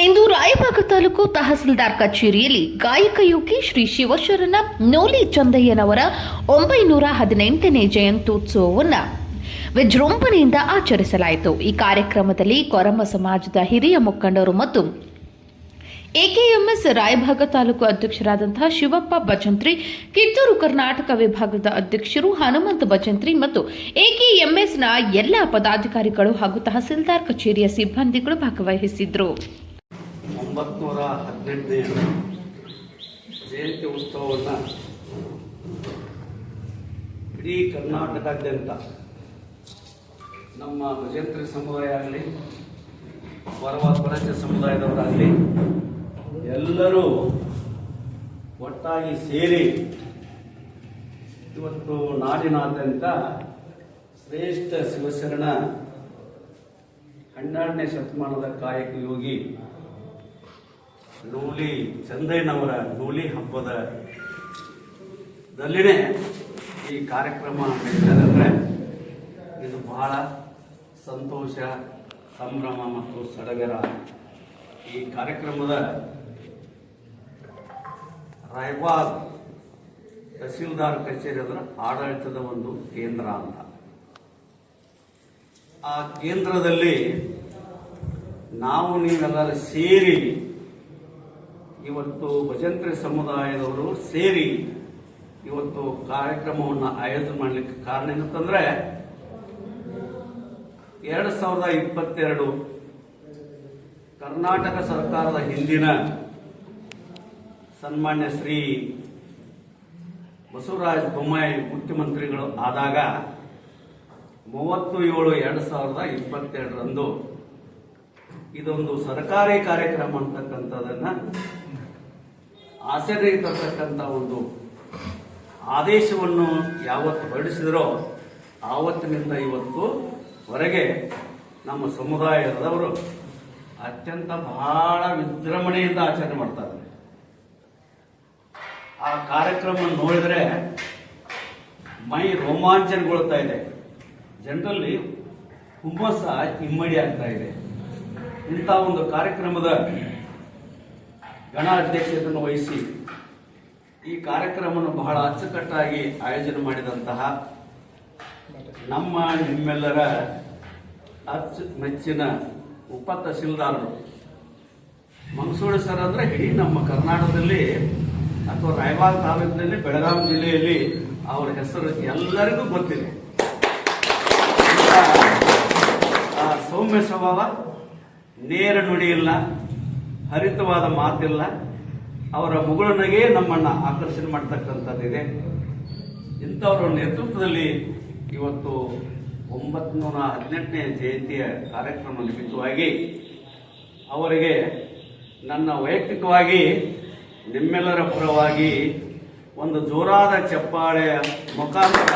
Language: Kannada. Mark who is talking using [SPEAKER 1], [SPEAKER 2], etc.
[SPEAKER 1] ಇಂದು ರಾಯಭಾಗ ತಾಲೂಕು ತಹಸೀಲ್ದಾರ್ ಕಚೇರಿಯಲ್ಲಿ ಗಾಯಕ ಯೋಗಿ ಶ್ರೀ ಶಿವಶರಣ ನೋಲಿ ಚಂದಯ್ಯನವರ ಒಂಬೈನೂರ ಹದಿನೆಂಟನೇ ಜಯಂತ್ಯೋತ್ಸವವನ್ನು ವಿಜೃಂಭಣೆಯಿಂದ ಆಚರಿಸಲಾಯಿತು. ಈ ಕಾರ್ಯಕ್ರಮದಲ್ಲಿ ಕೊರಮ ಸಮಾಜದ ಹಿರಿಯ ಮುಖಂಡರು ಮತ್ತು ಎಕೆಎಂಎಸ್ ರಾಯಭಾಗ ತಾಲೂಕು ಅಧ್ಯಕ್ಷರಾದಂತಹ ಶಿವಪ್ಪ ಭಜಂತ್ರಿ ಕಿತ್ತೂರು ಕರ್ನಾಟಕ ವಿಭಾಗದ ಅಧ್ಯಕ್ಷರು ಹನುಮಂತ ಭಜಂತ್ರಿ ಮತ್ತು ಎಕೆಎಂಎಸ್ನ ಎಲ್ಲ ಪದಾಧಿಕಾರಿಗಳು ಹಾಗೂ ತಹಸೀಲ್ದಾರ್ ಕಚೇರಿಯ ಸಿಬ್ಬಂದಿಗಳು ಭಾಗವಹಿಸಿದ್ರು.
[SPEAKER 2] ಒಂಬತ್ನೂರ ಹದಿನೆಂಟನೇ ಜಯಂತಿ ಉತ್ಸವವನ್ನು ಇಡೀ ಕರ್ನಾಟಕಾದ್ಯಂತ ನಮ್ಮ ಭಜಂತ್ರ ಸಮುದಾಯ ಆಗಲಿ, ವರವ ಪ್ರಜ ಸಮುದಾಯದವರಾಗಲಿ, ಎಲ್ಲರೂ ಒಟ್ಟಾಗಿ ಸೇರಿ ಇವತ್ತು ನಾಡಿನಾದ್ಯಂತ ಶ್ರೇಷ್ಠ ಶಿವಶರಣ ಹನ್ನೆರಡನೇ ಶತಮಾನದ ಕಾಯಕ ಯೋಗಿ ನೂಲಿ ಚಂದಯ್ಯನವರ ನೂಲಿ ಹಬ್ಬದ ದಲ್ಲಿನೇ ಈ ಕಾರ್ಯಕ್ರಮ ನಡೀತದಂದ್ರೆ ಇದು ಬಹಳ ಸಂತೋಷ, ಸಂಭ್ರಮ ಮತ್ತು ಸಡಗರ. ಈ ಕಾರ್ಯಕ್ರಮದ ರಾಯಬಾಗ್ ತಹಸೀಲ್ದಾರ್ ಕಚೇರಿ ಅದರ ಆಡಳಿತದ ಒಂದು ಕೇಂದ್ರ ಅಂತ. ಆ ಕೇಂದ್ರದಲ್ಲಿ ನಾವು ನೀವೆಲ್ಲರೂ ಸೇರಿ ಇವತ್ತು ಭಜಂತ್ರಿ ಸಮುದಾಯದವರು ಸೇರಿ ಇವತ್ತು ಕಾರ್ಯಕ್ರಮವನ್ನು ಆಯೋಜನೆ ಮಾಡಲಿಕ್ಕೆ ಕಾರಣ ಏನಂತಂದ್ರೆ, ಎರಡು ಸಾವಿರದ ಇಪ್ಪತ್ತೆರಡು ಕರ್ನಾಟಕ ಸರ್ಕಾರದ ಹಿಂದಿನ ಸನ್ಮಾನ್ಯ ಶ್ರೀ ಬಸವರಾಜ ಬೊಮ್ಮಾಯಿ ಮುಖ್ಯಮಂತ್ರಿಗಳು ಆದಾಗ ಮೂವತ್ತು ಏಳು ಎರಡು ಸಾವಿರದ ಇಪ್ಪತ್ತೆರಡರಂದು ಇದೊಂದು ಸರ್ಕಾರಿ ಕಾರ್ಯಕ್ರಮ ಅಂತಕ್ಕಂಥದನ್ನ ಆಚರಣೆಗೆ ತರ್ತಕ್ಕಂಥ ಒಂದು ಆದೇಶವನ್ನು ಯಾವತ್ತು ಹೊರಡಿಸಿದರೋ ಆವತ್ತಿನಿಂದ ಇವತ್ತು ಹೊರಗೆ ನಮ್ಮ ಸಮುದಾಯದವರು ಅತ್ಯಂತ ಬಹಳ ವಿಜೃಂಭಣೆಯಿಂದ ಆಚರಣೆ ಮಾಡ್ತಾ ಇದ್ದಾರೆ. ಆ ಕಾರ್ಯಕ್ರಮ ನೋಡಿದರೆ ಮೈ ರೋಮಾಂಚನಗೊಳ್ತಾ ಇದೆ. ಜನರಲ್ಲಿ ಹುಮ್ಮಸ್ಸ ಇಮ್ಮಡಿ ಆಗ್ತಾ ಇದೆ. ಇಂಥ ಒಂದು ಕಾರ್ಯಕ್ರಮದ ಗಣ ಅಧ್ಯಕ್ಷತೆಯನ್ನು ವಹಿಸಿ ಈ ಕಾರ್ಯಕ್ರಮವನ್ನು ಬಹಳ ಅಚ್ಚುಕಟ್ಟಾಗಿ ಆಯೋಜನೆ ಮಾಡಿದಂತಹ ನಮ್ಮ ನಿಮ್ಮೆಲ್ಲರ ಅಚ್ಚು ಮೆಚ್ಚಿನ ಉಪ ತಹಸೀಲ್ದಾರರು. ಮಂಗಸೂಳಿ ಸರ್ ಅಂದ್ರೆ ಇಡೀ ನಮ್ಮ ಕರ್ನಾಟಕದಲ್ಲಿ ಅಥವಾ ರಾಯಬಾಗ್ ತಾಲೂಕಿನಲ್ಲಿ ಬೆಳಗಾವಿ ಜಿಲ್ಲೆಯಲ್ಲಿ ಅವರ ಹೆಸರು ಎಲ್ಲರಿಗೂ ಗೊತ್ತಿದೆ. ಸೌಮ್ಯ ಸ್ವಭಾವ, ನೇರ ನುಡಿ ಇಲ್ಲ. ಹರಿತವಾದ ಮಾತಿಲ್ಲ. ಅವರ ಮುಗುಳನಿಗೆ ನಮ್ಮನ್ನ ಆಕರ್ಷಣೆ ಮಾಡ್ತಕ್ಕಂಥದ್ದಿದೆ ಇಂಥವರ ನೇತೃತ್ವದಲ್ಲಿ ಇವತ್ತು ಒಂಬತ್ನೂರ ಹದಿನೆಂಟನೇ ಜಯಂತಿಯ ಕಾರ್ಯಕ್ರಮ ನಿಮಿತ್ತವಾಗಿ ಅವರಿಗೆ ನನ್ನ ವೈಯಕ್ತಿಕವಾಗಿ ನಿಮ್ಮೆಲ್ಲರ ಪರವಾಗಿ ಒಂದು ಜೋರಾದ ಚಪ್ಪಾಳೆಯ ಮುಖಾಂತರ.